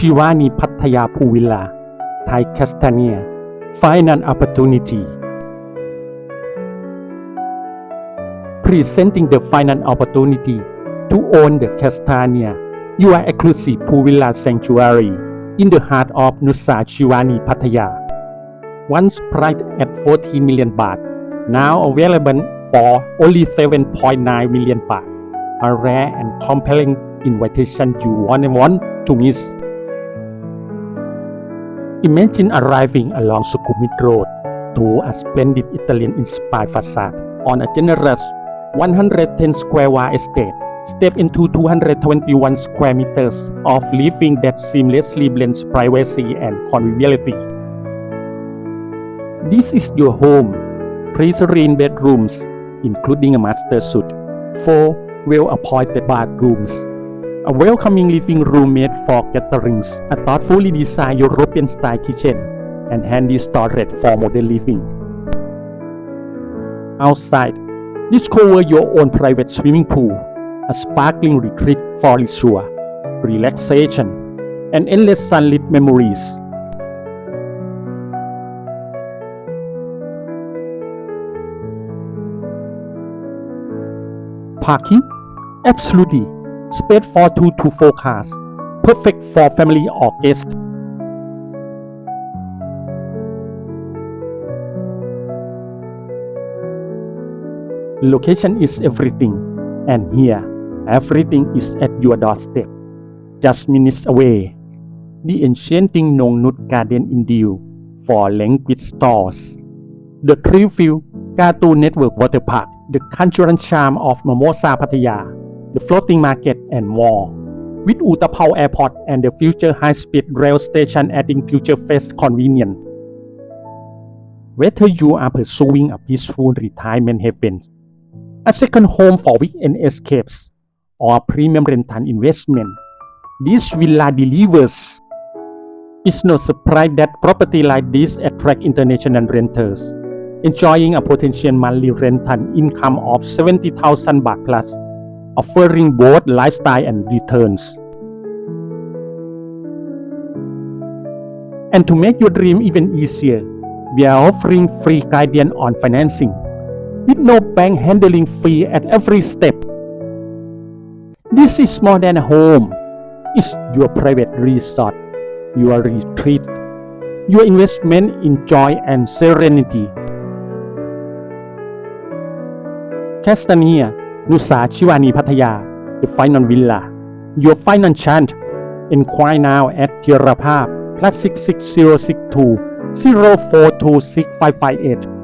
Shivani Pattaya Puvilla, Thai Castania, Finance Opportunity. Presenting the finance opportunity to own the Castania, your exclusive Puvilla Sanctuary in the heart of Nusa Shivani Pattaya. Once priced at 14 million baht, now available for only 7.9 million baht. A rare and compelling invitation you won't want to miss. Imagine arriving along Sukhumvit Road to a splendid Italian-inspired facade on a generous 110 square wide estate. Step into 221 square meters of living that seamlessly blends privacy and conviviality. This is your home. Three serene bedrooms, including a master suite, four well-appointed bathrooms, a welcoming living room made for gatherings, a thoughtfully designed European-style kitchen, and handy storage for modern living. Outside, discover your own private swimming pool, a sparkling retreat for leisure, relaxation, and endless sunlit memories. Parking? Absolutely. Space for 2 to 4 cars. Perfect for family or guests. Location is everything, and here, everything is at your doorstep. Just minutes away. The enchanting Nong Nut Garden in Dew for language stores. The Treeview Cartoon Network Water Park, the cultural charm of Mimosa Pattaya, the floating market, and more. With Utapao Airport and the future high-speed rail station adding future-faced convenience. Whether you are pursuing a peaceful retirement haven, a second home for weekend escapes, or a premium rental investment, this villa delivers. It's no surprise that property like this attract international renters, enjoying a potential monthly rental income of 70,000 baht plus, offering both lifestyle and returns. And to make your dream even easier, we are offering free guidance on financing, with no bank handling fee at every step. This is more than a home. It's your private resort, your retreat, your investment in joy and serenity. Castania, Nusa Shivani Pattaya, the final villa, your final chance. Inquire now at Tirapap plus 66062 0426 558